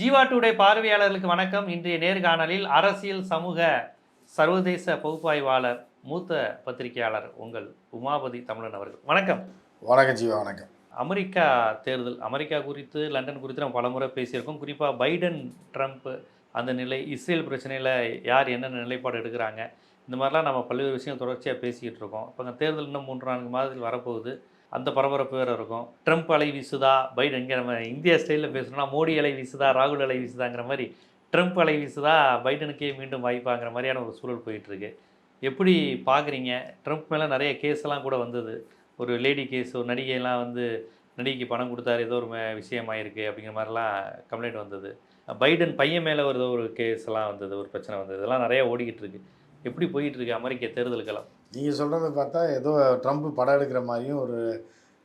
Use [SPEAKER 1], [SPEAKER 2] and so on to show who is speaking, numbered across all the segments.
[SPEAKER 1] Jeeva today பார்வையாளர்களுக்கு வணக்கம். இன்றைய நேர்காணலில் அரசியல் சமூக சர்வதேச பகுப்பாய்வாளர் மூத்த பத்திரிகையாளர் உங்கள் உமாபதி தமிழன் அவர்கள். வணக்கம்.
[SPEAKER 2] வணக்கம் ஜீவா வணக்கம்.
[SPEAKER 1] அமெரிக்கா தேர்தல் அமெரிக்கா குறித்து லண்டன் குறித்து நம்ம பலமுறை பேசியிருக்கோம். குறிப்பாக பைடன் ட்ரம்ப் அந்த நிலை இஸ்ரேல் பிரச்சனையில் யார் என்னென்ன நிலைப்பாடு எடுக்கிறாங்க இந்த மாதிரிலாம் நம்ம பல்வேறு விஷயம் தொடர்ச்சியாக பேசிக்கிட்டு இருக்கோம். இப்போ தேர்தல் இன்னும் மூன்று நான்கு மாதத்தில் வரப்போகுது. அந்த பரபரப்பு வேறு இருக்கும். ட்ரம்ப் அலை வீசுதா? பைடன் இங்கே நம்ம இந்தியா ஸ்டைலில் பேசணும்னா மோடி அலை வீசுதா? ராகுல் அலை வீசுதாங்கிற மாதிரி ட்ரம்ப் அலை வீசுதா? பைடனுக்கே மீண்டும் வாய்ப்பாங்கிற மாதிரியான ஒரு சூழல் போயிட்டுருக்கு. எப்படி பார்க்குறீங்க ட்ரம்ப் மேலே நிறைய கேஸெல்லாம் கூட வந்தது. ஒரு லேடி கேஸ் ஒரு நடிகையெல்லாம் வந்து நடிகைக்கு பணம் கொடுத்தாரு. ஏதோ ஒரு விஷயமாயிருக்கு அப்படிங்கிற மாதிரிலாம் கம்ப்ளைண்ட் வந்தது. பைடன் பையன் மேலே ஒரு ஏதோ ஒரு கேஸ் எல்லாம் வந்தது. ஒரு பிரச்சனை வந்தது. இதெல்லாம் நிறையா ஓடிக்கிட்டு இருக்கு. எப்படி போயிட்டுருக்கு அமெரிக்க தேர்தலுக்கெல்லாம்?
[SPEAKER 2] நீங்கள் சொல்கிறத பார்த்தா ஏதோ ட்ரம்ப் படம் எடுக்கிற மாதிரியும் ஒரு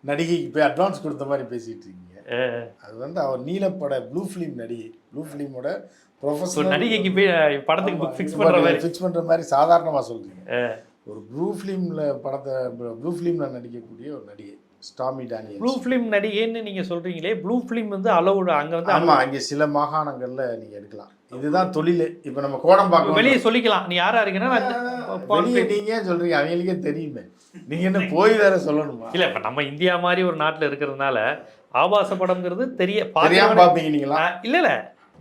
[SPEAKER 2] நடிகைக்கு போய் அட்வான்ஸ் கொடுத்த மாதிரி பேசிகிட்டு இருக்கீங்க. அது வந்து அவர் நீலப்பட ப்ளூ ஃபிலிம் நடிகை. ப்ளூ ஃபிலிமோட ப்ரொஃபஷனல்
[SPEAKER 1] நடிகைக்கு போய் படத்துக்கு ஃபிக்ஸ் பண்ணுற மாதிரி
[SPEAKER 2] ஃபிக்ஸ் பண்ணுற மாதிரி சாதாரணமாக சொல்கிறீங்க ஒரு ப்ளூ ஃபிலிமில் படத்தை ப்ளூ ஃபிலிமில் நடிக்கக்கூடிய ஒரு நடிகை. ஸ்டாமி
[SPEAKER 1] ப்ளூ
[SPEAKER 2] டானியல்
[SPEAKER 1] ஃபிலிம் நடிகைன்னு நீங்கள் சொல்கிறீங்களே ப்ளூ ஃபிலிம் வந்து அலௌடு அங்கே வந்து
[SPEAKER 2] ஆமாம் அங்கே சில மாகாணங்களில் நீங்கள் எடுக்கலாம். இதுதான் தொழில். இப்போ நம்ம கோடம்பாக்கம்
[SPEAKER 1] வெளியே சொல்லிக்கலாம். நீ யாரா இருக்கீங்கன்னா
[SPEAKER 2] நீங்கள் சொல்கிறீங்க அவங்களுக்கே தெரியுமே. நீங்கள் என்ன போய் வேற சொல்லணுமா?
[SPEAKER 1] இல்லை இப்போ நம்ம இந்தியா மாதிரி ஒரு நாட்டில் இருக்கிறதுனால ஆபாச படம்ங்கிறது தெரிய
[SPEAKER 2] தெரியாம
[SPEAKER 1] பார்க்கிறவனே-
[SPEAKER 2] பார்ப்பீங்க நீங்களா
[SPEAKER 1] இல்ல இல்ல.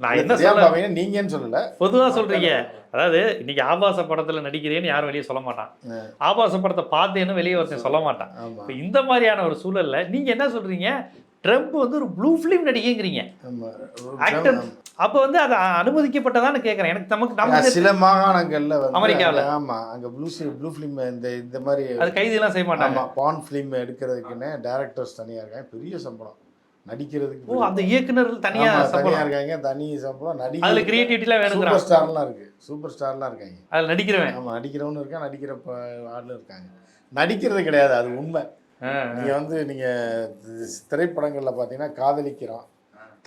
[SPEAKER 1] நான் என்ன சொல்ல
[SPEAKER 2] நீங்கன்னு சொல்லல.
[SPEAKER 1] பொதுவா சொல்றீங்க. அதாவது இன்னைக்கு ஆபாச படத்துல நடிக்கிறேன்னு யாரும் வெளியே சொல்ல மாட்டான். ஆபாச படத்தை பார்த்தேன்னு வெளியே ஒருத்தன் சொல்ல மாட்டான். இப்போ இந்த மாதிரியான ஒரு சூழல்ல நீங்க என்ன சொல்றீங்க? ட்ரம்ப் வந்து ஒரு ப்ளூ ஃபிலிம் நடிகைங்கிறீங்க. ஆக்டர் அப்போ வந்து அது அனுமதிக்கப்பட்டதான்னு கேட்குறேன் எனக்கு நமக்கு நமக்கு
[SPEAKER 2] சில மாகாணங்கள்ல
[SPEAKER 1] அமெரிக்காவுல.
[SPEAKER 2] ஆமா அங்க ப்ளூ ப்ளூ ஃபிலிம் இந்த இந்த மாதிரி
[SPEAKER 1] அது கைதிலாம் செய்ய மாட்டாங்க.
[SPEAKER 2] பான் ஃபிலிம் எடுக்கிறதுக்குன்னு டேரக்டர்ஸ் தனியா இருக்காங்க. பெரிய சம்பளம். நடிக்கிறதுக்கு
[SPEAKER 1] ஓ அந்த இயக்குனர்கள் தனியா
[SPEAKER 2] தனியா இருக்காங்க தனி சம்பளம்.
[SPEAKER 1] அதுல
[SPEAKER 2] நடிகை
[SPEAKER 1] கிரியேட்டிவிட்டிலாம்
[SPEAKER 2] சூப்பர்
[SPEAKER 1] வேணுங்கிறான்.
[SPEAKER 2] ஸ்டார்லாம் இருக்கு. சூப்பர் ஸ்டார்லாம் இருக்காங்க.
[SPEAKER 1] அதுல நடிக்கிறவன்.
[SPEAKER 2] ஆமா நடிக்கிறவனு இருக்கா நடிக்கிற ஆளும் இருக்காங்க. நடிக்கிறது கிடையாது அது உண்மை. நீங்க வந்து நீங்க திரைப்படங்கள்ல பாத்தீங்கன்னா காதலிக்கிறான்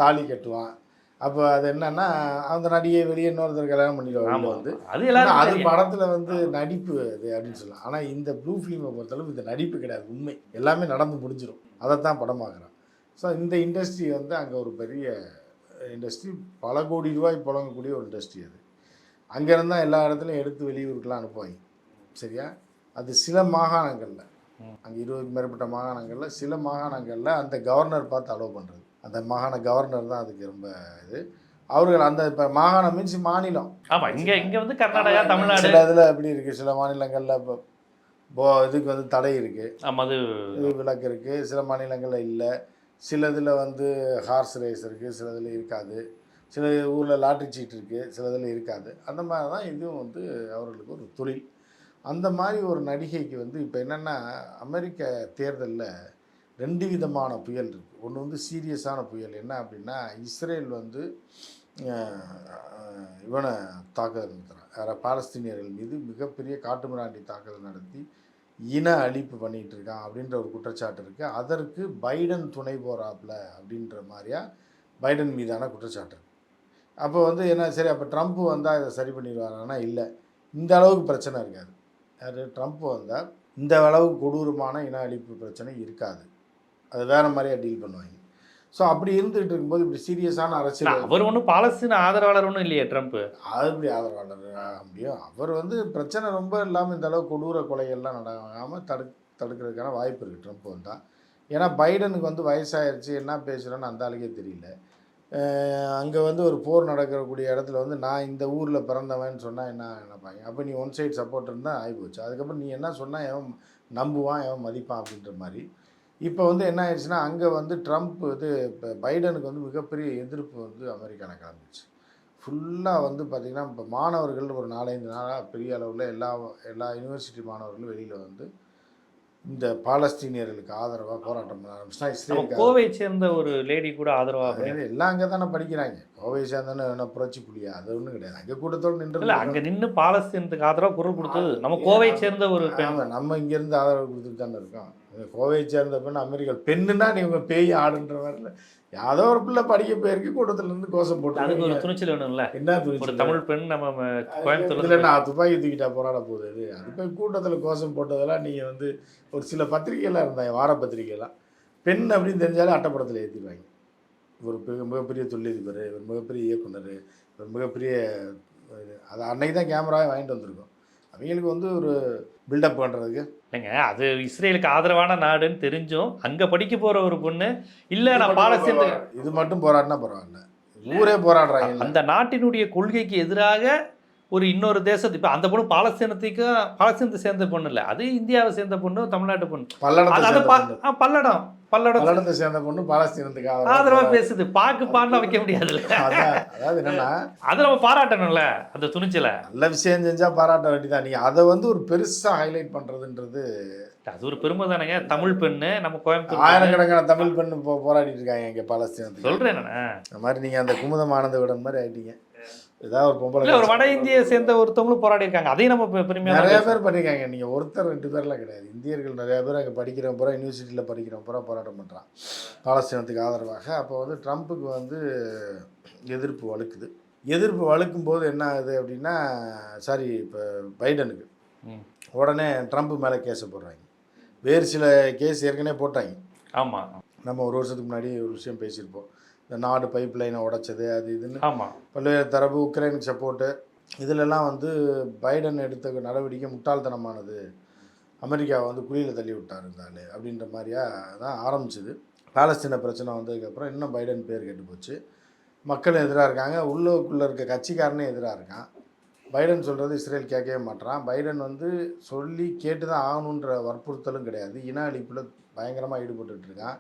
[SPEAKER 2] தாலி கட்டுவான். அப்போ அது என்னன்னா அந்த நடிகை வெளியே இன்னொருத்தர் கல்யாணம் பண்ணிடுவாங்க வந்து.
[SPEAKER 1] அது
[SPEAKER 2] அது. படத்துல வந்து நடிப்பு அது அப்படின்னு சொல்லலாம். ஆனா இந்த ப்ளூ ஃபிலிமை பொறுத்தளவு இந்த நடிப்பு கிடையாது உண்மை. எல்லாமே நடந்து முடிஞ்சிடும் அதைத்தான் படமாக்குறான் ஸோ இந்த இண்டஸ்ட்ரி வந்து அங்க ஒரு பெரிய இண்டஸ்ட்ரி பல கோடி ரூபாய் புழங்கக்கூடிய ஒரு இண்டஸ்ட்ரி அது. அங்க இருந்தா எல்லா இடத்துலையும் எடுத்து வெளியூருக்கெல்லாம் அனுப்புவாங்க. சரியா? அது சில மாகாணங்கள்ல. அங்க இருபதுக்கு மேற்பட்ட மாகாணங்கள்ல சில மாகாணங்கள்ல அந்த கவர்னர் பார்த்து அலோவ் பண்றது. அந்த மாகாண கவர்னர் தான் அதுக்கு ரொம்ப இது. அவர்கள் அந்த இப்போ மாகாணம் மீன்ஸ் மாநிலம்.
[SPEAKER 1] ஆமா இங்க இங்க வந்து கர்நாடகா தமிழ்நாடு.
[SPEAKER 2] சில இதில் எப்படி இருக்கு? சில மாநிலங்களில் இப்போ போ இதுக்கு வந்து தடை இருக்கு.
[SPEAKER 1] ஆமா அது
[SPEAKER 2] இது விலக்கு இருக்கு. சில மாநிலங்களில் இல்லை. சில இதில் வந்து ஹார்ஸ் ரேஸ் இருக்குது சில இதில் இருக்காது. சில ஊரில் லாட்ரி சீட் இருக்குது சிலதில் இருக்காது. அந்த மாதிரி தான் இதுவும் வந்து அவர்களுக்கு ஒரு தொழில். அந்த மாதிரி ஒரு நடிகைக்கு வந்து இப்போ என்னென்னா அமெரிக்க தேர்தலில் ரெண்டு விதமான புயல் இருக்குது ஒன்று வந்து சீரியஸான புயல். என்ன அப்படின்னா இஸ்ரேல் வந்து இவனை தாக்குதல் நடத்துகிறான் வேறு பாலஸ்தீனியர்கள் மீது மிகப்பெரிய காட்டுமிராண்டி தாக்குதல் நடத்தி இன அழிப்பு பண்ணிட்டு இருக்கான் அப்படின்ற ஒரு குற்றச்சாட்டு இருக்குது அதற்கு பைடன் துணை போகிறாப்புல அப்படின்ற மாதிரியா பைடன் மீதான குற்றச்சாட்டு அப்போ வந்து என்ன சரி அப்போ ட்ரம்ப் வந்தால் இதை சரி பண்ணிடுவாரானா? இல்லை. இந்த அளவுக்கு பிரச்சனை இருக்காது. யார்? ட்ரம்ப் வந்தால் இந்த அளவுக்கு கொடூரமான இன அழிப்பு பிரச்சனை இருக்காது. அது வேறு மாதிரியா டீல் பண்ணுவாங்க. ஸோ அப்படி இருந்துகிட்டு இருக்கும்போது இப்படி சீரியஸான அரசியல்
[SPEAKER 1] அவர் ஒன்றும் பாலஸ்தீன ஆதரவாளர் ஒன்றும் இல்லையே ட்ரம்ப்.
[SPEAKER 2] அது இப்படி ஆதரவாளர். ஆக முடியும் அவர் வந்து பிரச்சனை ரொம்ப இல்லாமல் இந்த அளவு கொடூர கொலைகள்லாம் நடக்காமல் தடு தடுக்கிறதுக்கான வாய்ப்பு இருக்குது ட்ரம்ப் வந்தால் ஏன்னா பைடனுக்கு வந்து வயசாயிருச்சு என்ன பேசுகிறேன்னு அந்த ஆளுக்கே தெரியல. அங்கே வந்து ஒரு போர் நடக்கக்கூடிய இடத்துல வந்து நான் இந்த ஊரில் பிறந்தவன் சொன்னால் என்ன நினைப்பாங்க? அப்போ நீ ஒன் சைடு சப்போர்ட் இருந்தால் ஆகிப்போச்சு அதுக்கப்புறம் நீ என்ன சொன்னால் எவன் நம்புவான் எவன் மதிப்பான் அப்படின்ற மாதிரி. இப்போ வந்து என்ன ஆயிடுச்சுன்னா அங்கே வந்து ட்ரம்ப் இது இப்போ பைடனுக்கு வந்து மிகப்பெரிய எதிர்ப்பு வந்து அமெரிக்காவில் கிளம்பிச்சு ஃபுல்லாக வந்து பார்த்திங்கன்னா இப்போ மாணவர்கள் ஒரு நாலஞ்சு நாளாக பெரிய அளவில் எல்லா எல்லா யூனிவர்சிட்டி மாணவர்களும் வெளியில் வந்து இந்த பாலஸ்தீனியர்களுக்கு ஆதரவாக போராட்டம் பண்ண ஆரம்பிச்சுனா
[SPEAKER 1] நம்ம
[SPEAKER 2] இஸ்ரேலுக்கு
[SPEAKER 1] கோவை சேர்ந்த ஒரு லேடி கூட ஆதரவா பண்ணி
[SPEAKER 2] ஆதரவு. எல்லாம் அங்கே தானே படிக்கிறாங்க. கோவை சேர்ந்தானே என்ன புரட்சி புலியா? அது ஒன்றும் கிடையாது. அங்கே கூட்டத்தோடு நின்று
[SPEAKER 1] இல்ல அங்க நின்னு பாலஸ்தீனத்துக்கு ஆதரவா குரல் கொடுத்தது. நம்ம கோவை சேர்ந்த ஒரு
[SPEAKER 2] நம்ம இங்கேருந்து ஆதரவு கொடுத்துட்டு தானே இருக்கோம். கோவையை சேர்ந்த பெண் அமெரிக்கா பெண்ணுன்னா நீங்க பேய் ஆடுன்ற மாதிரில யாதோ ஒரு பிள்ளை படிக்க போயிருக்கு கூட்டத்துல இருந்து கோஷம்
[SPEAKER 1] அதுக்கு ஒரு
[SPEAKER 2] போட்டு
[SPEAKER 1] துணிச்சல் வேணும்ல.
[SPEAKER 2] என்ன
[SPEAKER 1] ஒரு
[SPEAKER 2] துணிச்சல்?
[SPEAKER 1] தமிழ் பெண் நம்ம கோயம்புத்தூர்ல
[SPEAKER 2] நான் துப்பாக்கி தூக்கிட்டா போராட போகுது அது. போய் கூட்டத்தில் கோஷம் போட்டதெல்லாம் நீங்க வந்து ஒரு சில பத்திரிகைலாம் இருந்தாங்க வார பத்திரிகைலாம் பெண் அப்படின்னு தெரிஞ்சாலே அட்டப்படத்தில் ஏற்றிடுவாங்க மிக மிகப்பெரிய தொழிலதிபர் இவர் மிகப்பெரிய இயக்குனர் இவர் மிகப்பெரிய. அது அன்னைக்கு தான் கேமராவே வாங்கிட்டு வந்திருக்கோம். அவங்களுக்கு வந்து ஒரு பில்டப் பண்ணுறதுக்கு
[SPEAKER 1] இல்லைங்க அது இஸ்ரேலுக்கு ஆதரவான நாடுன்னு தெரிஞ்சும் அங்க படிக்க போற ஒரு பொண்ணு இல்ல நான் பாலஸ்தீன
[SPEAKER 2] இது மட்டும் போராடினா பரவாயில்ல. ஊரே போராடுறாங்க.
[SPEAKER 1] அந்த நாட்டினுடைய கொள்கைக்கு எதிராக ஒரு இன்னொரு தேசத்து இப்போ அந்த பொண்ணு பாலஸ்தீனத்துக்கு பாலஸ்தீனத்தை சேர்ந்த பொண்ணு இல்லை. அது இந்தியாவை சேர்ந்த பொண்ணு தமிழ்நாட்டு பொண்ணு? பல்லடம். பல்லடம்.
[SPEAKER 2] பல்லடத்தை சேர்ந்த பொண்ணு பாலஸ்தீனத்துக்கு
[SPEAKER 1] ஆதரவா பேசுது. பாக்கு பாடலாம் வைக்க
[SPEAKER 2] அதான் அதாவது என்னன்னா
[SPEAKER 1] அதை நம்ம பாராட்டணும்ல அந்த துணிச்சலை.
[SPEAKER 2] நல்ல விஷயம் செஞ்சா பாராட்ட வேண்டியதான் நீங்க அதை வந்து ஒரு பெருசா ஹைலைட் பண்றதுன்றது
[SPEAKER 1] அது ஒரு பெருமை தானேங்க. தமிழ் பெண்ணு நம்ம கோயம்புத்தூர்.
[SPEAKER 2] ஆயிரக்கணக்கான தமிழ் பெண்ணு போராடிட்டு இருக்காங்க இங்க பாலஸ்தீனத்துக்கு.
[SPEAKER 1] சொல்றேன்
[SPEAKER 2] இந்த மாதிரி நீங்க அந்த குமுதம் ஆனந்த விடன் மாதிரி ஆயிட்டீங்க. ஏதாவது ஒரு பொம்பளை
[SPEAKER 1] ஒரு வட இந்திய சேர்ந்த ஒருத்தவங்களும் போராடி இருக்காங்க அதையும் நம்ம பெ- பெருமையா தான்
[SPEAKER 2] நிறைய. பேர் பண்ணிருக்காங்க நீங்க ஒருத்தர் ரெண்டு பேர்லாம் கிடையாது. இந்தியர்கள் நிறைய பேர் அங்கே படிக்கிறவங்க பூரா யூனிவர்சிட்டியில் படிக்கிறவங்க பூரா போராட்டம் பண்றான் பாலஸ்தீனத்துக்கு ஆதரவாக. அப்போ வந்து ட்ரம்ப்புக்கு வந்து எதிர்ப்பு வலுக்குது எதிர்ப்பு வலுக்கும் போது என்ன ஆகுது அப்படின்னா சாரி இப்போ பைடனுக்கு. உடனே ட்ரம்ப் மேலே கேஸை போடுறாங்க. வேறு சில கேஸ் ஏற்கனவே போட்டாங்க.
[SPEAKER 1] ஆமா.
[SPEAKER 2] நம்ம ஒரு வருஷத்துக்கு முன்னாடி ஒரு விஷயம் பேசியிருப்போம். இந்த நாடு பைப் லைனை உடைச்சது அது இதுன்னு.
[SPEAKER 1] ஆமா.
[SPEAKER 2] பல்வேறு தரப்பு உக்ரைனுக்கு சப்போர்ட்டு இதிலெல்லாம் வந்து பைடன் எடுத்த நடவடிக்கை முட்டாள்தனமானது. அமெரிக்காவை வந்து குழியில் தள்ளி விட்டார் இருந்தாலே அப்படின்ற மாதிரியா தான் ஆரம்பிச்சது. பாலஸ்தீன பிரச்சனை வந்ததுக்கப்புறம் இன்னும் பைடன் பேர் கெட்டு போச்சு. மக்கள் எதிராக இருக்காங்க. உள்ளுக்குள்ளே இருக்க கட்சிக்காரனே எதிராக இருக்கான். பைடன் சொல்கிறது இஸ்ரேல் கேட்கவே மாட்றான். பைடன் வந்து சொல்லி கேட்டு தான் ஆகணுன்ற வற்புறுத்தலும் கிடையாது. இன அழிப்பில் பயங்கரமாக ஈடுபட்டுட்டு இருக்கான்.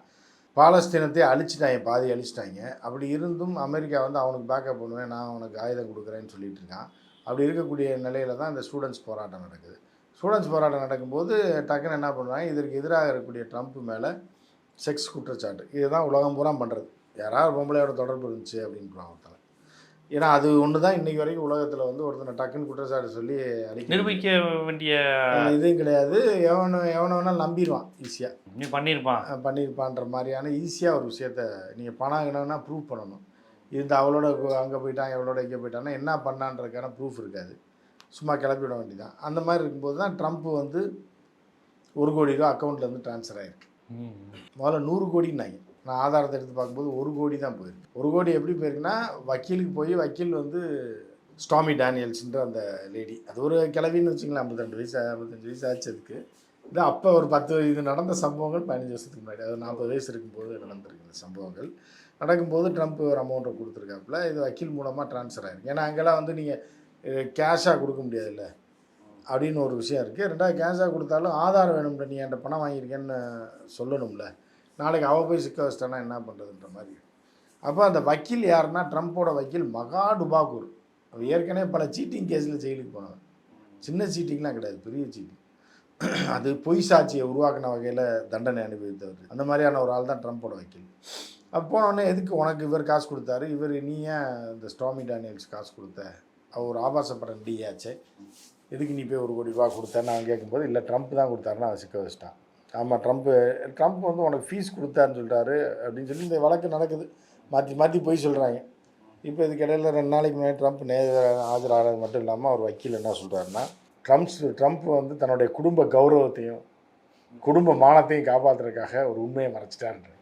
[SPEAKER 2] பாலஸ்தீனத்தை அழிச்சிட்டாங்க பாதி அழிச்சிட்டாங்க. அப்படி இருந்தும் அமெரிக்கா வந்து அவனுக்கு பேக்கப் பண்ணுவேன் நான் அவனுக்கு ஆயுதம் கொடுக்குறேன்னு சொல்லிட்டு இருக்கான். அப்படி இருக்கக்கூடிய நிலையில தான் இந்த ஸ்டூடெண்ட்ஸ் போராட்டம் நடக்குது. ஸ்டூடெண்ட்ஸ் போராட்டம் நடக்கும்போது டக்குன்னு என்ன பண்ணுவாங்க இதற்கு எதிராக இருக்கக்கூடிய ட்ரம்ப் மேலே செக்ஸ் குற்றச்சாட்டு. இதுதான் உலகம் பூரா பண்ணுறது யாராவது பொம்பளையோட தொடர்பு இருந்துச்சு அப்படின்னு ஒருத்தனை. ஏன்னா அது ஒன்று தான் இன்றைக்கி வரைக்கும் உலகத்தில் வந்து ஒருத்தனை டக்குன்னு குற்றச்சாட்டு சொல்லி அடிக்க
[SPEAKER 1] நிரூபிக்க வேண்டிய
[SPEAKER 2] இதுவும் கிடையாது. எவனு எவனை வேணாலும் நம்பிடுவான் ஈஸியாக
[SPEAKER 1] நீ பண்ணியிருப்பான்.
[SPEAKER 2] பண்ணியிருப்பான்ற மாதிரியான ஈஸியாக ஒரு விஷயத்த நீங்கள் பணம் வேணும்னா ப்ரூவ் பண்ணணும். இந்த அவளோட அங்கே போயிட்டான் எவ்வளோட இங்கே போயிட்டான்னா என்ன பண்ணான்றதுக்கான ப்ரூஃப் இருக்காது. சும்மா கிளப்பி விட வேண்டியதான் அந்த மாதிரி இருக்கும்போது தான் ட்ரம்ப் வந்து ஒரு கோடி ரூபா அக்கௌண்ட்லேருந்து ட்ரான்ஸ்ஃபர் ஆயிருக்கு.
[SPEAKER 1] ம்.
[SPEAKER 2] முதல்ல நூறு கோடின்னாங்க நான் ஆதாரத்தை எடுத்து பார்க்கும்போது ஒரு கோடி தான் போயிருக்கு. ஒரு கோடி எப்படி போயிருக்குன்னா வக்கீலுக்கு போய் வக்கீல் வந்து ஸ்டாமி டேனியல்ஸ்ன்ற அந்த லேடி அது ஒரு கிளவின்னு வச்சுங்களேன் ஐம்பத்தெண்டு வயசு ஐம்பத்தஞ்சு வயசு ஆச்சு அதுக்கு. இது அப்போ ஒரு பத்து இது நடந்த சம்பவங்கள் பதினஞ்சு வருஷத்துக்கு முன்னாடி. அது நாற்பது வயசு இருக்கும்போது நடந்திருக்கு இந்த சம்பவங்கள். நடக்கும்போது ட்ரம்ப் ஒரு அமௌண்ட்டை கொடுத்துருக்காப்புல. இது வக்கீல் மூலமாக ட்ரான்ஸ்ஃபர் ஆயிருக்கு. ஏன்னா அங்கெல்லாம் வந்து நீங்கள் கேஷாக கொடுக்க முடியாதுல்ல. அப்படின்னு ஒரு விஷயம் இருக்குது ரெண்டாவது கேஷாக கொடுத்தாலும் ஆதாரம் வேணும்ல. நீ என்கிட்ட பணம் வாங்கியிருக்கேன்னு சொல்லணும்ல. நாளைக்கு அவள் போய் சிக்க வச்சிட்டனா என்ன பண்ணுறதுன்ற மாதிரி. அப்போ அந்த வக்கீல் யாருன்னா ட்ரம்ப்போட வக்கீல் மகா டுபாகூர். அவர் ஏற்கனவே பல சீட்டிங் கேஸில் ஜெயிலுக்கு போனவர் சின்ன சீட்டிங்லாம் கிடையாது. பெரிய சீட்டிங் அது பொய் சாட்சியை உருவாக்கின வகையில் தண்டனை அனுபவித்தவர். அந்த மாதிரியான ஒரு ஆள் தான் ட்ரம்ப்போட வக்கீல். அப்போ போனோடனே எதுக்கு உனக்கு இவர் காசு கொடுத்தாரு? இவர் நீ ஏன் இந்த ஸ்டாமி டேனியல்ஸ் காசு கொடுத்த? அவர் ஒரு ஆபாச படம் எதுக்கு நீ போய் ஒரு கோடி ரூபா கொடுத்தேன்னு நான் கேட்கும்போது இல்லை ட்ரம்ப் தான் கொடுத்தாருன்னு அவன் சிக்க வச்சிட்டான். ஆமாம் ட்ரம்ப்பு ட்ரம்ப் வந்து உனக்கு ஃபீஸ் கொடுத்தாருன்னு சொல்லிட்டாரு அப்படின்னு சொல்லி இந்த வழக்கு நடக்குது. மாற்றி மாற்றி போய் சொல்கிறாங்க இப்போ இதுக்கு இடையில ரெண்டு நாளைக்கு முன்னாடி ட்ரம்ப் நேர ஆஜராகிறது மட்டும் இல்லாமல் அவர் வக்கீல் என்ன சொல்கிறாருன்னா ட்ரம்ப்ஸ் ட்ரம்ப் வந்து தன்னுடைய குடும்ப கௌரவத்தையும் குடும்ப மானத்தையும் காப்பாற்றுறதுக்காக ஒரு உண்மையை மறைச்சிட்டாருன்ற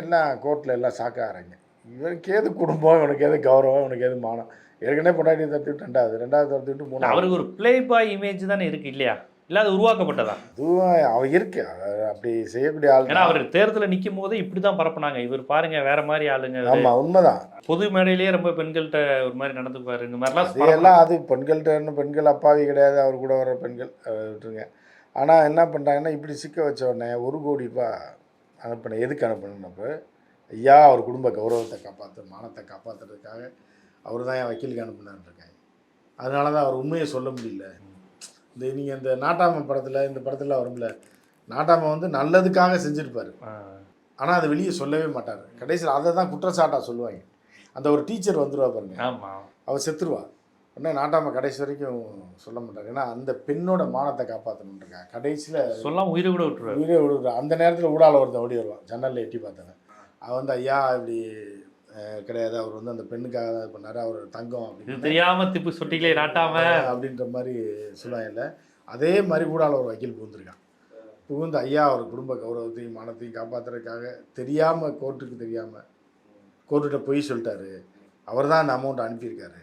[SPEAKER 2] எல்லாம் கோர்ட்டில் எல்லாம் சாக்காகிறாங்க இவனுக்கு ஏது குடும்பம் இவனுக்கு ஏது கௌரவம் இவனுக்கு ஏது மானம்? ஏற்கனவே பொண்டாட்டி தடுத்துட்டு ரெண்டாவது ரெண்டாவது தடுத்துட்டு மூணு
[SPEAKER 1] அவருக்கு ஒரு பிளே பாய் இமேஜ் தானே இருக்கு இல்லையா? இல்ல அது உருவாக்கப்பட்டதா?
[SPEAKER 2] அதுவும் அவன் இருக்கு. அப்படி செய்யக்கூடிய ஆள்
[SPEAKER 1] ஏன்னா அவர் தேர்தலில் நிற்கும் போது இப்படிதான் பரப்புனாங்க. இவர் பாருங்க வேற மாதிரி ஆளுங்க.
[SPEAKER 2] ஆமாம் உண்மைதான்.
[SPEAKER 1] பொது மேடையிலேயே ரொம்ப பெண்கள்கிட்ட ஒரு மாதிரி நடந்துப்பாரு இந்த மாதிரிலாம்
[SPEAKER 2] அது எல்லாம் அது பெண்கள்கிட்ட பெண்கள் அப்பாவி கிடையாது. அவர் கூட வர பெண்கள் விட்டுருங்க. ஆனால் என்ன பண்ணுறாங்கன்னா இப்படி சிக்க வச்ச உடனே ஒரு கோடி ரூபாய் அனுப்பினேன் எதுக்கு அனுப்பினப்போ ஐயா அவர் குடும்ப கௌரவத்தை காப்பாற்று மானத்தை காப்பாற்றுறதுக்காக அவர் தான் என் வக்கீலுக்கு அனுப்புனான்னு இருக்காங்க. அதனால தான் அவர் உண்மையை சொல்ல முடியல. இந்த நீங்கள் இந்த நாட்டாமை படத்தில் இந்த படத்தில் வரும்ல நாட்டாமை வந்து நல்லதுக்காக செஞ்சுருப்பாரு. ஆனால் அதை வெளியே சொல்லவே மாட்டார். கடைசியில் அதை தான் குற்றச்சாட்டாக சொல்லுவாங்க. அந்த ஒரு டீச்சர் வந்துருவா பாருங்க.
[SPEAKER 1] ஆமா.
[SPEAKER 2] அவள் செத்துருவா. உடனே நாட்டாம கடைசி வரைக்கும் சொல்ல மாட்டாங்க ஏன்னா அந்த பெண்ணோட மானத்தை காப்பாற்றணுன்றக்கா கடைசியில்
[SPEAKER 1] சொல்லாம உயிரை கூட விட்டுருவாரு.
[SPEAKER 2] உயிரே விடுறா அந்த நேரத்தில் ஊடால ஒருத்தன் ஓடி வருவான். ஜன்னலில் எட்டி பார்த்தவன். அவன் வந்து ஐயா இப்படி கிடையாது. அவர் வந்து அந்த பெண்ணுக்காக தான் பண்ணாரு. அவர் தங்கம் அப்படின்னு.
[SPEAKER 1] தெரியாம திப்பு சொட்டிகளே நாட்டாம.
[SPEAKER 2] அப்படின்ற மாதிரி சொல்லுவாங்கல்ல அதே மாதிரி ஊடால ஒரு வக்கீல் புகுந்திருக்கான். புகுந்து ஐயா அவர் குடும்ப கௌரவத்தையும் மானத்தையும் காப்பாற்றுறதுக்காக தெரியாமல் கோர்ட்டுக்கு தெரியாமல் கோர்ட்டுகிட்ட பொய் சொல்லிட்டாரு. அவர் தான் அந்த அமௌண்ட் அனுப்பியிருக்காரு.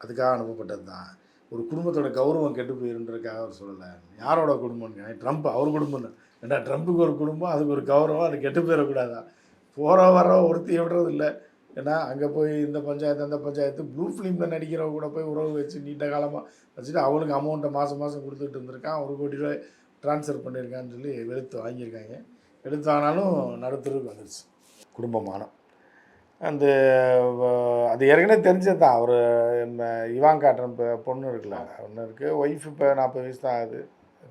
[SPEAKER 2] அதுக்காக அனுப்பப்பட்டது தான் ஒரு குடும்பத்தோட கௌரவம் கெட்டு போயிருன்றதுக்காக அவர் சொல்லலை. யாரோட குடும்பம்னு ட்ரம்ப் அவர் குடும்பம் தான் ஏன்னா ட்ரம்ப்புக்கு ஒரு குடும்பம் அதுக்கு ஒரு கௌரவம் அது கெட்டு போயிடக்கூடாதா? போகிற வர ஒருத்தி விடுறது இல்லை ஏன்னா அங்கே போய் இந்த பஞ்சாயத்து அந்த பஞ்சாயத்து ப்ளூ ஃபிலிமில் நடிக்கிறவங்க கூட போய் உறவு வச்சு நீண்ட காலமாக வச்சுட்டு அவனுக்கு அமௌண்ட்டை மாதம் மாதம் கொடுத்துட்டு இருந்திருக்கான். ஒரு கோடி ரூபாய் ட்ரான்ஸ்ஃபர் பண்ணியிருக்கான்னு சொல்லி எடுத்து வாங்கியிருக்காங்க. எடுத்து வாங்கினாலும் நடுத்தருக்கு வந்துருச்சு. குடும்பமானம். அந்த அது ஏற்கனவே தெரிஞ்சது தான். அவர் இவாங்கா ட்ரம்ப் பொண்ணு இருக்குல்ல ஒன்று இருக்குது ஒய்ஃப் இப்போ நாற்பது வயசு தான் ஆகுது.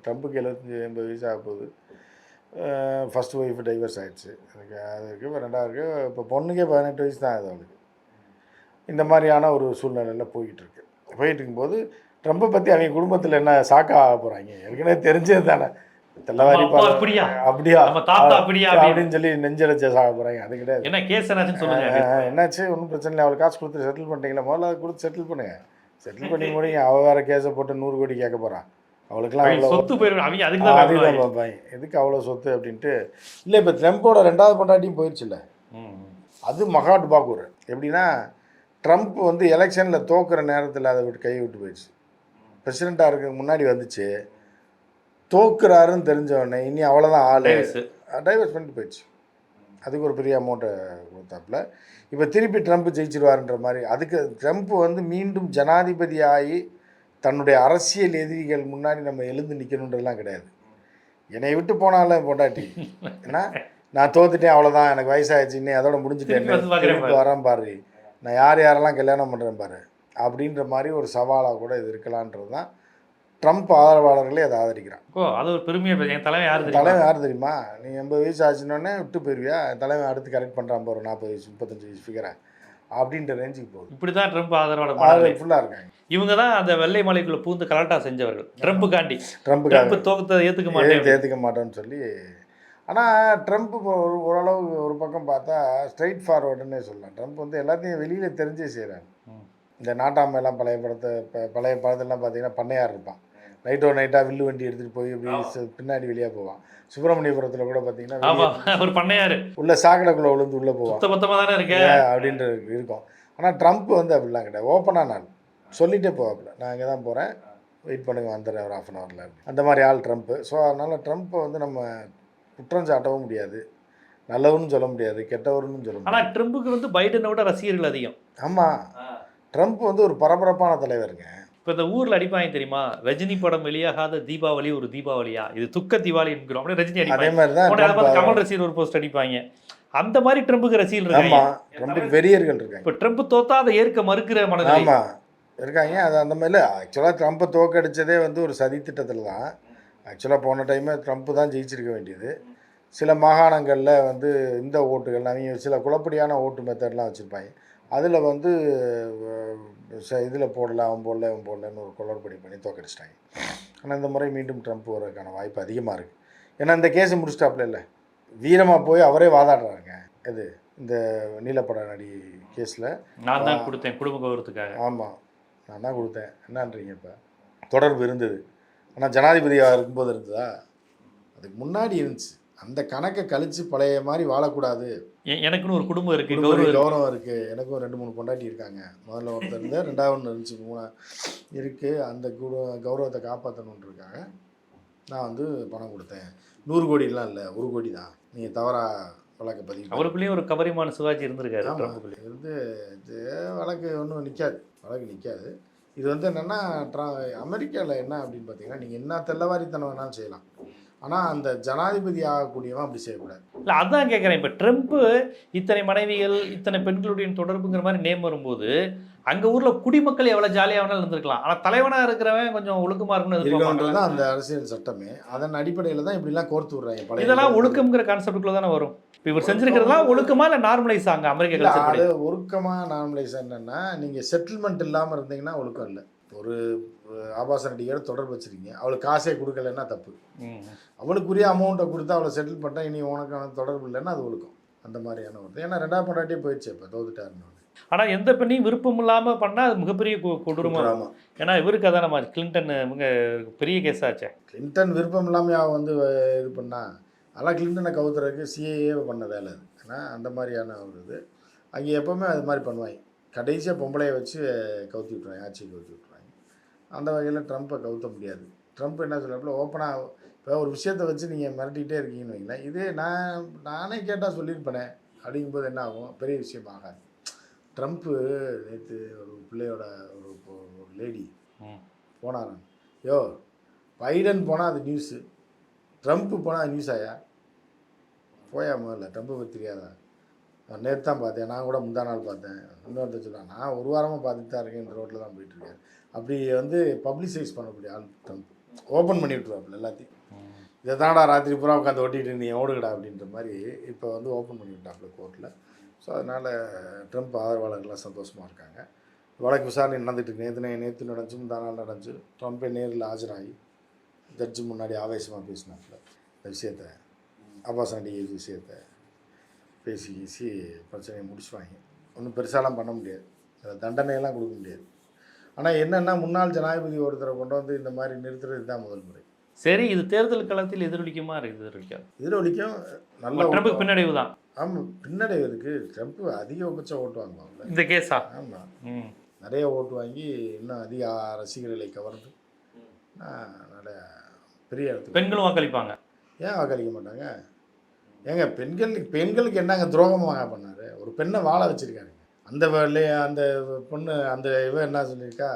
[SPEAKER 2] ட்ரம்ப்புக்கு எழுபத்தஞ்சி எண்பது வயசு ஆக போகுது ஃபஸ்ட் ஒய்ஃப் டைவர்ஸ் ஆயிடுச்சு. அதுக்கு அது இருக்குது இப்போ ரெண்டாவது இப்போ பொண்ணுக்கே பதினெட்டு வயசு தான் ஆகுது அவளுக்கு. இந்த மாதிரியான ஒரு சூழ்நிலையில் போயிட்டு இருக்கு. போயிட்டு இருக்கும்போது ட்ரம்ப்பை பற்றி அவங்க குடும்பத்தில் என்ன சாக்கா ஆக போகிறாங்க ஏற்கனவே தெரிஞ்சது தானே. தெல்லவாரி
[SPEAKER 1] அப்படியா?
[SPEAKER 2] அப்படியா?
[SPEAKER 1] அப்படின்னு.
[SPEAKER 2] சொல்லி நெஞ்சடைச்ச சாக போகிறாங்க அது கிடையாது.
[SPEAKER 1] என்ன கேஸ்
[SPEAKER 2] என்னாச்சு? ஒன்றும் பிரச்சனை இல்லை. அவளுக்கு காசு கொடுத்து செட்டில் பண்ணிட்டீங்களா? முதல்ல அதை கொடுத்து செட்டில் பண்ணுங்க. செட்டில் பண்ணி முடியுங்க அவள் வேற கேஸை போட்டு நூறு கோடி கேட்க போகிறான் அவளுக்குலாம் அவ்வளோ
[SPEAKER 1] சொத்து போயிடும் அவங்க அதுக்கு தான்
[SPEAKER 2] அதுதான். பார்ப்பாங்க எதுக்கு அவ்வளோ சொத்து அப்படின்ட்டு? இல்லை இப்போ ட்ரம்ப்போட ரெண்டாவது பொண்டாட்டியும் போயிடுச்சுல்ல. அது மகா டுபாக்கூர் எப்படின்னா ட்ரம்ப் வந்து எலெக்ஷனில் தோக்குற நேரத்தில் அதை விட்டு கை விட்டு போயிடுச்சு. பிரசிடெண்ட்டாக இருக்க முன்னாடி வந்துச்சு. தோக்குறாருன்னு தெரிஞ்ச உடனே இனி அவ்வளோதான் ஆள்.
[SPEAKER 1] டைவர்ஸ்.
[SPEAKER 2] டைவர்ஸ் பண்ணிட்டு போயிடுச்சு. அதுக்கு ஒரு பெரிய அமௌண்ட்டை கொடுத்தாப்புல. இப்போ திருப்பி ட்ரம்ப் ஜெயிச்சிருவாருன்ற மாதிரி அதுக்கு ட்ரம்ப் வந்து மீண்டும் ஜனாதிபதி ஆகி தன்னுடைய அரசியல் எதிரிகள் முன்னாடி நம்ம எழுந்து நிற்கணுன்றதுலாம் கிடையாது. என்னை விட்டு போனாலும் பொண்டாட்டி. ஏன்னா நான் தோத்துட்டேன் அவ்வளோதான் எனக்கு வயசாகிடுச்சு இன்னும் அதோட முடிஞ்சுட்டேன். வரேன் பாரு. நான் யார் யாரெல்லாம் கல்யாணம் பண்ணுறேன் பாரு. அப்படின்ற மாதிரி ஒரு சவாலாக கூட இது இருக்கலான்றது தான் ட்ரம்ப் ஆதரவாளர்களே அதை ஆதரிக்கிறான்.
[SPEAKER 1] ஓ அது ஒரு பெருமையா பேசு. என் தலைவன் யாரு தெரியுமா?
[SPEAKER 2] தலைவன் யார் தெரியுமா? நீ எண்பது வயசு ஆச்சுன்னொடனே விட்டு போயிருவியா? தலைவன் அடுத்து கரெக்ட் பண்ணுறான் பாரு நாற்பது வயசு முப்பத்தஞ்சு வயசு ஃபிகரை அப்படின்ற ரேஞ்சுக்கு போகுது.
[SPEAKER 1] இப்படிதான் ட்ரம்ப் ஆதரவாளர்
[SPEAKER 2] ஆள்
[SPEAKER 1] பண்ணாங்க
[SPEAKER 2] ஃபுல்லாக இருக்காங்க.
[SPEAKER 1] இவங்க தான் அந்த வெள்ளை மலைக்குள்ள பூந்து கலாட்டா செஞ்சவர்கள். ட்ரம்ப் காண்டி.
[SPEAKER 2] ட்ரம்ப்புக்காக
[SPEAKER 1] ட்ரம்ப் தோக்கத்தை ஏத்துக்க மாட்டேன்.
[SPEAKER 2] ஏற்று ஏற்றுக்க மாட்டேன்னு சொல்லி. ஆனால் ட்ரம்ப் ஒரு ஓரளவு ஒரு பக்கம் பார்த்தா ஸ்ட்ரைட் ஃபார்வர்டுன்னே சொல்லலாம். ட்ரம்ப் வந்து எல்லாத்தையும் வெளியில் தெரிஞ்சே செய்கிறாரு
[SPEAKER 1] ம்.
[SPEAKER 2] இந்த நாட்டாமையெல்லாம் பழைய படத்தை பழைய படத்தெல்லாம் பார்த்தீங்கன்னா பண்ணையார் இருப்பான். நைட்டோ நைட்டாக வில்லு வண்டி எடுத்துகிட்டு போய் இப்படி பின்னாடி வெளியே போவான். சுப்பிரமணியபுரத்தில் கூட பார்த்தீங்கன்னா
[SPEAKER 1] அவர் பண்ணையாரு
[SPEAKER 2] உள்ள சாக்கடைக்குள்ளே விழுந்து உள்ளே போவான்.
[SPEAKER 1] பத்தமா தானே இருக்க?
[SPEAKER 2] அப்படின்ற இருக்கும். ஆனால் ட்ரம்ப் வந்து அப்படிலாம் கிடையாது. ஓப்பனாக நான் சொல்லிட்டே போவாப்புல. நான் இங்கே தான் போகிறேன் வெயிட் பண்ணுங்க வந்துடுறேன் ஒரு ஆஃப் அன் ஹவரில் அந்த மாதிரி ஆள் ட்ரம்ப்பு ஸோ அதனால் ட்ரம்ப்பை வந்து நம்ம குற்றம் சாட்டவும் முடியாது. நல்லவர்னு சொல்ல முடியாது கெட்டவர்னு சொல்ல முடியாது.
[SPEAKER 1] ட்ரம்ப்புக்கு வந்து பைடனை விட ரசிகர்கள் அதிகம்.
[SPEAKER 2] ஆமாம் ட்ரம்ப் வந்து ஒரு பரபரப்பான தலைவருங்க.
[SPEAKER 1] இப்போ இந்த ஊர்ல அடிப்பாங்க தெரியுமா? ரஜினி படம் வெளியாகாத தீபாவளி ஒரு தீபாவளியா? இது துக்க தீபாவளி என்கிறோம். அப்படியே ரஜினி
[SPEAKER 2] அதே
[SPEAKER 1] அடிப்பாங்க கமல் ரசிகர் ஒரு போஸ்ட் அடிப்பாங்க. அந்த மாதிரி ட்ரம்ப்புக்கு ரசிகர்கள் இருக்காங்க.
[SPEAKER 2] வெறியர்கள் இருக்காங்க.
[SPEAKER 1] இப்போ ட்ரம்ப் தோத்தா அதை ஏற்க மறுக்கிற மனநிலை.
[SPEAKER 2] ஆமாம் இருக்காங்க. அது அந்த மாதிரி ஆக்சுவலாக ட்ரம்ப்பை தோக்கடிச்சதே வந்து ஒரு சதி திட்டத்தில் தான். ஆக்சுவலாக போன டைமே ட்ரம்ப் தான் ஜெயிச்சிருக்க வேண்டியது. சில மாகாணங்களில் வந்து இந்த ஓட்டுகள் அவங்க சில குழப்படியான ஓட்டு மெத்தட்லாம் வச்சுருப்பாங்க. அதில் வந்து இதில் போடல அவன் போடல அவன் போடலன்னு ஒரு குளறுபடி பண்ணி தோக்கடிச்சிட்டாங்க ஆனால் இந்த முறை மீண்டும் ட்ரம்ப் வரதுக்கான வாய்ப்பு அதிகமாக இருக்குது ஏன்னா இந்த கேஸை முடிச்சிட்டாப்புல இல்லை. வீரமாக போய் அவரே வாதாடுறாங்க இது இந்த நீலப்பட நடி கேஸில்
[SPEAKER 1] நான் தான் கொடுத்தேன் குடும்ப கௌரவத்துக்காக.
[SPEAKER 2] ஆமாம் நான் தான் கொடுத்தேன். என்னன்றீங்க இப்போ? தொடர்பு இருந்தது. ஆனால் ஜனாதிபதியாக இருக்கும்போது இருந்ததா? அதுக்கு முன்னாடி இருந்துச்சு. அந்த கணக்கை கழித்து பழைய மாதிரி வாழக்கூடாது.
[SPEAKER 1] எனக்குன்னு ஒரு குடும்பம் இருக்கு கௌரவம் இருக்கு.
[SPEAKER 2] எனக்கும் ரெண்டு மூணு பொண்டாட்டி இருக்காங்க. முதல்ல ஒருத்தர் இருந்தா ரெண்டாவது ஒன்று இருந்துச்சு மூணா இருக்குது அந்த கௌரவத்தை காப்பாற்றணுன்றதுக்காக நான் வந்து பணம் கொடுத்தேன். நூறு கோடிலாம் இல்லை ஒரு கோடி தான். நீங்கள் தவறாக வழக்க பதிவு
[SPEAKER 1] அவருக்குள்ளேயும் ஒரு கபரிமான சிவாஜி இருந்திருக்காரு
[SPEAKER 2] இது வழக்கு ஒன்றும் நிற்காது வழக்கு நிற்காது இது வந்து என்னென்னா ட்ரா அமெரிக்காவில் என்ன அப்படின்னு பார்த்தீங்கன்னா நீங்கள் என்ன தெல்லவாரித்தனம் வேணாலும் செய்யலாம். ஆனால் அந்த ஜனாதிபதி ஆகக்கூடியவன் அப்படி செய்யக்கூடாது.
[SPEAKER 1] இல்ல அதான் கேட்குறேன் இப்போ ட்ரம்ப் இத்தனை மனைவிகள் இத்தனை பெண்களுடைய தொடர்புங்கிற மாதிரி நேம் வரும்போது அங்க ஊர்ல குடிமக்கள் எவ்வளவு ஜாலியா வேணாலும் இருந்திருக்கலாம். ஆனா தலைவனா இருக்கிறவன் கொஞ்சம் ஒழுக்கமா இருக்கணும்னு
[SPEAKER 2] இருக்கணுன்றது
[SPEAKER 1] எதிர்பார்ப்பாங்க
[SPEAKER 2] தான் அந்த அரசியல் சட்டமே. அதன் அடிப்படையில் தான் இப்படிலாம் கோர்த்து விட்றாங்க
[SPEAKER 1] இதெல்லாம் ஒழுக்கம்ங்கிற கான்செப்டுக்குள்ள தானே வரும். இப்போ இவர் செஞ்சிருக்கிறதுலாம் ஒழுக்கமா இல்ல நார்மலைஸ் ஆங்க அமெரிக்க
[SPEAKER 2] அது ஒழுக்கமாக நார்மலைஸ் என்னன்னா நீங்கள் செட்டில்மெண்ட் இல்லாமல் இருந்தீங்கன்னா ஒழுக்கம் இல்லை. ஒரு ஆபாச நடிகரை தொடர்பு வச்சிருக்கீங்க. அவளுக்கு காசே கொடுக்கலன்னா தப்பு. அவளுக்குரிய அமௌண்ட்டை கொடுத்து அவளை செட்டில் பண்ணிட்டா இனி உனக்கான தொடர்பு இல்லைன்னா அது ஒழுக்கம். அந்த மாதிரியான ஒரு ஏன்னா ரெண்டாவது பொண்டாட்டியே போயிடுச்சு இப்போ தோத்துட்டாருன்னு
[SPEAKER 1] ஆனா எந்த பெண்ணையும் விருப்பம் இல்லாம பண்ணா அது மிகப்பெரிய கொ- கொடூரமா
[SPEAKER 2] ஆமாம்
[SPEAKER 1] ஏன்னா இவருக்கு அதான மாதிரி கிளின்டன் இவங்க பெரிய கேஸ் ஆச்சே.
[SPEAKER 2] கிளின்டன் விருப்பம் இல்லாமல் அவன் வந்து இது பண்ணா அதெல்லாம் கிளின்டனை கவுத்துறதுக்கு சிஏஏ பண்ண வேலை அது. ஏன்னா அந்த மாதிரியான ஒரு இது. அங்கே எப்போவுமே அது மாதிரி பண்ணுவாங்க. கடைசியாக பொம்பளையை வச்சு கவுத்தி விட்ருவாங்க ஆட்சியை கவுத்தி விட்ருவாங்க அந்த வகையில் ட்ரம்ப்பை கவுத்த முடியாது. ட்ரம்ப் என்ன சொல்கிறப்பல ஓப்பனாக இப்போ ஒரு விஷயத்தை வச்சு நீங்கள் மிரட்டிக்கிட்டே இருக்கீங்கன்னு வைங்களேன். இதே நான் நானே கேட்டால் சொல்லியிருப்பேனே அப்படிங்கும்போது என்ன ஆகும்? பெரிய விஷயம் ஆகாது. ட்ரம்ப்பு நேற்று ஒரு பிள்ளையோட ஒரு ஒரு லேடி. போனாராம். யோ பைடன் போனால் அது நியூஸு ட்ரம்ப்பு போனால் அது நியூஸ் ஆயா? போயா முதல்ல ட்ரம்ப்பை பற்றி தெரியாதா? நான் நேற்று தான் பார்த்தேன் நான் கூட முந்தா நாள் பார்த்தேன். இன்னொருத்தர் சொல்லுவாங்க நான் ஒரு வாரமாக பார்த்துட்டு தான் இருக்கேன் இந்த ரோட்டில் தான் போயிட்டுருக்கேன் அப்படி வந்து பப்ளிசைஸ் பண்ணக்கூடிய ஆள் ட்ரம்ப் ஓப்பன் பண்ணிவிட்ருவாப்பில் எல்லாத்தையும். இதை தான்டா ராத்திரி பூரா உட்காந்து ஓட்டிகிட்டு நீ ஓடுகடா அப்படின்ற மாதிரி இப்போ வந்து ஓப்பன் பண்ணி விட்டாப்புல கோர்ட்டில் ஸோ அதனால் ட்ரம்ப் ஆதரவாளர்கள்லாம் சந்தோஷமாக இருக்காங்க. வழக்கு விசாரணை நடந்துட்டு நேற்று நேற்று நடந்துச்சு முந்தா நாள் நடந்துச்சு. ட்ரம்ப்பே நேரில் ஆஜராகி ஜட்ஜு முன்னாடி ஆவேசமாக பேசினாப்புல. இந்த விஷயத்த அப்பாஸ் நடிகை விஷயத்த பேசி பேசி பிரச்சனையை முடிச்சுவாங்க ஒன்றும் பெருசாலாம் பண்ண முடியாது. தண்டனையெல்லாம் கொடுக்க முடியாது. ஆனால் என்னென்னா முன்னாள் ஜனாதிபதி ஒருத்தரை கொண்டு வந்து இந்த மாதிரி நிறுத்துறது தான் முதல் முறை.
[SPEAKER 1] சரி இது தேர்தல் களத்தில் எதிரொலிக்குமா இருக்குது எதிரொலிக்காது?
[SPEAKER 2] எதிரொலிக்கும். நல்ல
[SPEAKER 1] ட்ரம்புக்கு பின்னடைவு தான்.
[SPEAKER 2] ஆமாம் பின்னடைவு இருக்குது ட்ரம்ப் அதிகபட்சம் ஓட்டு வாங்குவாங்கல்ல.
[SPEAKER 1] இந்த கேஸா?
[SPEAKER 2] ஆமாம்
[SPEAKER 1] ம்.
[SPEAKER 2] நிறைய ஓட்டு வாங்கி இன்னும் அதிக ரசிகர்களை கவர்ந்து நல்ல பெரிய இடத்துக்கு
[SPEAKER 1] பெண்களும் வாக்களிப்பாங்க.
[SPEAKER 2] ஏன் வாக்களிக்க மாட்டாங்க? ஏங்க பெண்கள் பெண்களுக்கு என்னங்க துரோகமாக பண்ணாரு? ஒரு பெண்ணை வாழ வச்சிருக்காருங்க அந்த வேலையை அந்த பொண்ணு அந்த இவ என்ன சொல்லியிருக்கா?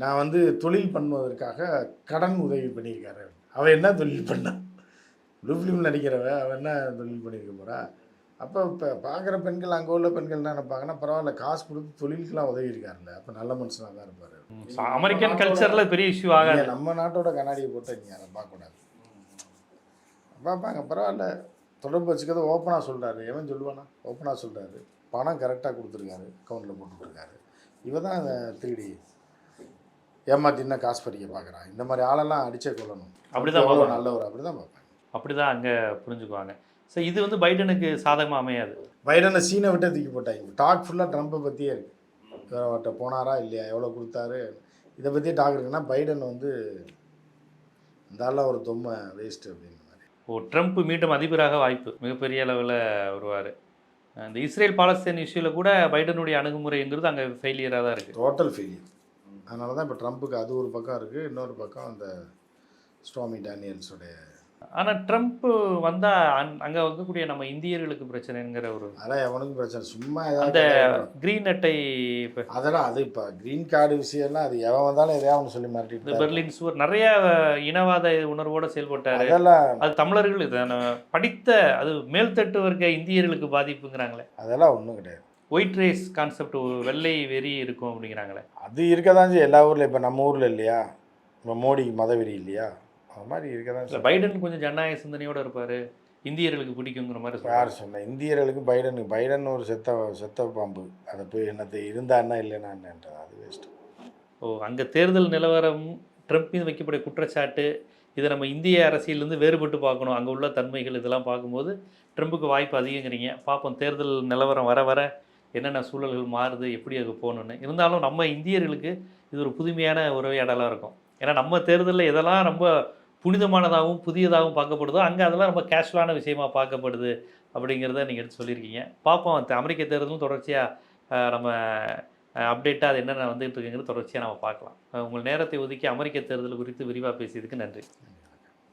[SPEAKER 2] நான் வந்து தொழில் பண்ணுவதற்காக கடன் உதவி பண்ணியிருக்காரு. அவள் என்ன தொழில் பண்ணா? ப்ளூ ஃபிலிம் நடிக்கிறவ அவள் என்ன தொழில் பண்ணியிருக்க போறா? அப்போ இப்போ பார்க்குற பெண்கள் அங்கே உள்ள பெண்கள் என்ன நினைப்பாங்கன்னா பரவாயில்ல காசு கொடுத்து தொழிலுக்கெல்லாம் உதவி இருக்காருல்ல அப்போ நல்ல மனுஷனாக தான் இருப்பார்.
[SPEAKER 1] அமெரிக்கன் கல்ச்சர்ல பெரிய இஷ்யூ ஆகாது.
[SPEAKER 2] நம்ம நாட்டோட கண்ணாடியை போட்டு நீங்கள் அதை பார்க்கக்கூடாது. பார்ப்பாங்க பரவாயில்ல. தொடர்பு வச்சுக்கிறத ஓப்பனாக சொல்கிறாரு எவன் சொல்லுவானா ஓப்பனாக சொல்கிறாரு பணம் கரெக்டாக கொடுத்துருக்காரு அக்கௌண்ட்டில் போட்டுட்ருக்காரு இவ தான் அதை திருடி ஏமாத்தின்னா காசு பறிக்க பார்க்குறான். இந்த மாதிரி ஆளெல்லாம் அடிச்சே கொள்ளணும்
[SPEAKER 1] அப்படிதான்.
[SPEAKER 2] நல்லவர் அப்படி தான் பார்ப்பாங்க.
[SPEAKER 1] அப்படிதான் அங்க புரிஞ்சுக்குவாங்க. ஸோ இது வந்து பைடனுக்கு சாதகமா அமையாது.
[SPEAKER 2] பைடனை சீனை விட்டே தூக்கி போட்டாங்க. டாக் ஃபுல்லாக ட்ரம்ப்பை பற்றியே இருக்கு. வேறு அவர்கிட்ட போனாரா இல்லையா? எவ்வளோ கொடுத்தாரு? இதை பற்றியே டாக் இருக்குன்னா பைடன் வந்து இந்த ஒரு தொம்மை வேஸ்ட்டு அப்படின்ற மாதிரி.
[SPEAKER 1] ஓ ட்ரம்ப் மீண்டும் அதிபராக வாய்ப்பு மிகப்பெரிய அளவில் வருவார் இந்த இஸ்ரேல் பாலஸ்தீன் இஷ்யூவில் கூட பைடனுடைய அணுகுமுறைங்கிறது அங்கே ஃபெயிலியராக தான் இருக்குது
[SPEAKER 2] டோட்டல் ஃபெயிலியர் அதனால தான் இப்போ ட்ரம்ப்புக்கு அது ஒரு பக்கம் இருக்குது இன்னொரு பக்கம் அந்த ஸ்டாமி டேனியல்ஸோடைய
[SPEAKER 1] ஆனால் ட்ரம்ப் வந்தால் அங் அங்கே இருக்கக்கூடிய நம்ம இந்தியர்களுக்கு பிரச்சனைங்கிற ஒரு
[SPEAKER 2] அதெல்லாம் எவனுக்கும் பிரச்சனை. சும்மா
[SPEAKER 1] அந்த கிரீன் அட்டை இப்போ
[SPEAKER 2] அதெல்லாம் அது இப்போ க்ரீன் கார்டு விஷயம்லாம் அது எவன் வந்தாலும் எதையாவது ஒன்று சொல்லி
[SPEAKER 1] இந்த
[SPEAKER 2] மிரட்டிட்டு
[SPEAKER 1] பெர்லின் சுவர் நிறைய இனவாத உணர்வோடு செயல்பட்டார்.
[SPEAKER 2] அதெல்லாம்
[SPEAKER 1] அது தமிழர்கள் இது படித்த அது மேல்தட்டு வர்க்க இந்தியர்களுக்கு பாதிப்புங்கிறாங்களே.
[SPEAKER 2] அதெல்லாம் ஒன்றும் கிடையாது.
[SPEAKER 1] ஒயிட் ரேஸ் கான்செப்ட் வெள்ளை வெறி இருக்கும் அப்படிங்கிறாங்களே.
[SPEAKER 2] அது இருக்க தான் எல்லா ஊரில் இப்போ நம்ம ஊரில் இல்லையா? இப்போ மோடிக்கு மதவெறி இல்லையா? அது மாதிரி இருக்க தான்.
[SPEAKER 1] பைடன் கொஞ்சம் ஜனநாயக சிந்தனையோட இருப்பார். இந்தியர்களுக்கு பிடிக்குங்கிற மாதிரி
[SPEAKER 2] யார்
[SPEAKER 1] சொல்றாரு.
[SPEAKER 2] சொன்ன? இந்தியர்களுக்கு பைடனுக்கு பைடன் ஒரு செத்த செத்த பாம்பு. அதை போய் என்னத்தை இருந்தான்னா இல்லைன்னா என்னன்றது அது வேஸ்ட்டு
[SPEAKER 1] ஓ அங்கே தேர்தல் நிலவரம் ட்ரம்ப் மீது வைக்கக்கூடிய குற்றச்சாட்டு இதை நம்ம இந்திய அரசியலேருந்து வேறுபட்டு பார்க்கணும். அங்கே உள்ள தன்மைகள் இதெல்லாம் பார்க்கும்போது ட்ரம்புக்கு வாய்ப்பு அதிகங்கிறீங்க. பார்ப்போம் தேர்தல் நிலவரம் வர வர என்னென்ன சூழல்கள் மாறுது எப்படி அது போகணுன்னு இருந்தாலும் நம்ம இந்தியர்களுக்கு இது ஒரு புதுமையான உரையாடலாக இருக்கும். ஏன்னா நம்ம தேர்தலில் எதெல்லாம் ரொம்ப புனிதமானதாகவும் புதியதாகவும் பார்க்கப்படுதோ அங்கே அதெல்லாம் ரொம்ப கேஷுவலான விஷயமா பார்க்கப்படுது அப்படிங்கிறத நீங்கள் எடுத்து சொல்லியிருக்கீங்க. பார்ப்போம். அமெரிக்க தேர்தலும் தொடர்ச்சியாக நம்ம அப்டேட்டாக அது என்னென்ன வந்துட்டு இருக்குங்கிறது தொடர்ச்சியாக நம்ம பார்க்கலாம். உங்கள் நேரத்தை ஒதுக்கி அமெரிக்க தேர்தல் குறித்து விரிவாக பேசியதுக்கு நன்றி.